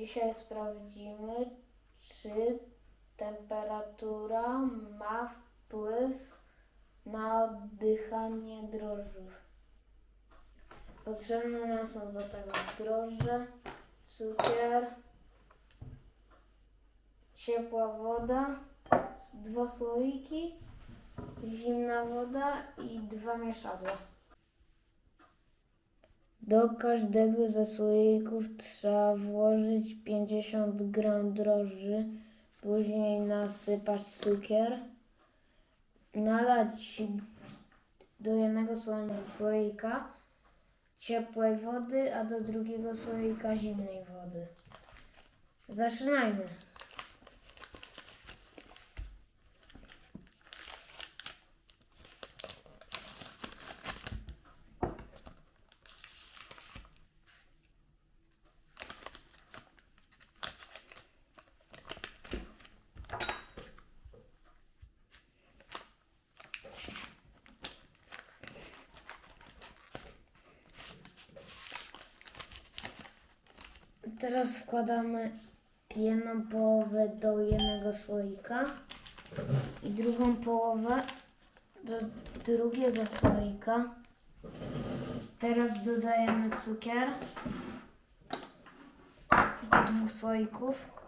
Dzisiaj sprawdzimy, czy temperatura ma wpływ na oddychanie drożdżów. Potrzebne nam są do tego drożdże, cukier, ciepła woda, dwa słoiki, zimna woda i dwa mieszadła. Do każdego ze słoików trzeba włożyć 50 gram drożdży, później nasypać cukier, nalać do jednego sło- słoika ciepłej wody, a do drugiego słoika zimnej wody. Zaczynajmy. Teraz wkładamy jedną połowę do jednego słoika i drugą połowę do drugiego słoika. Teraz dodajemy cukier do dwóch słoików.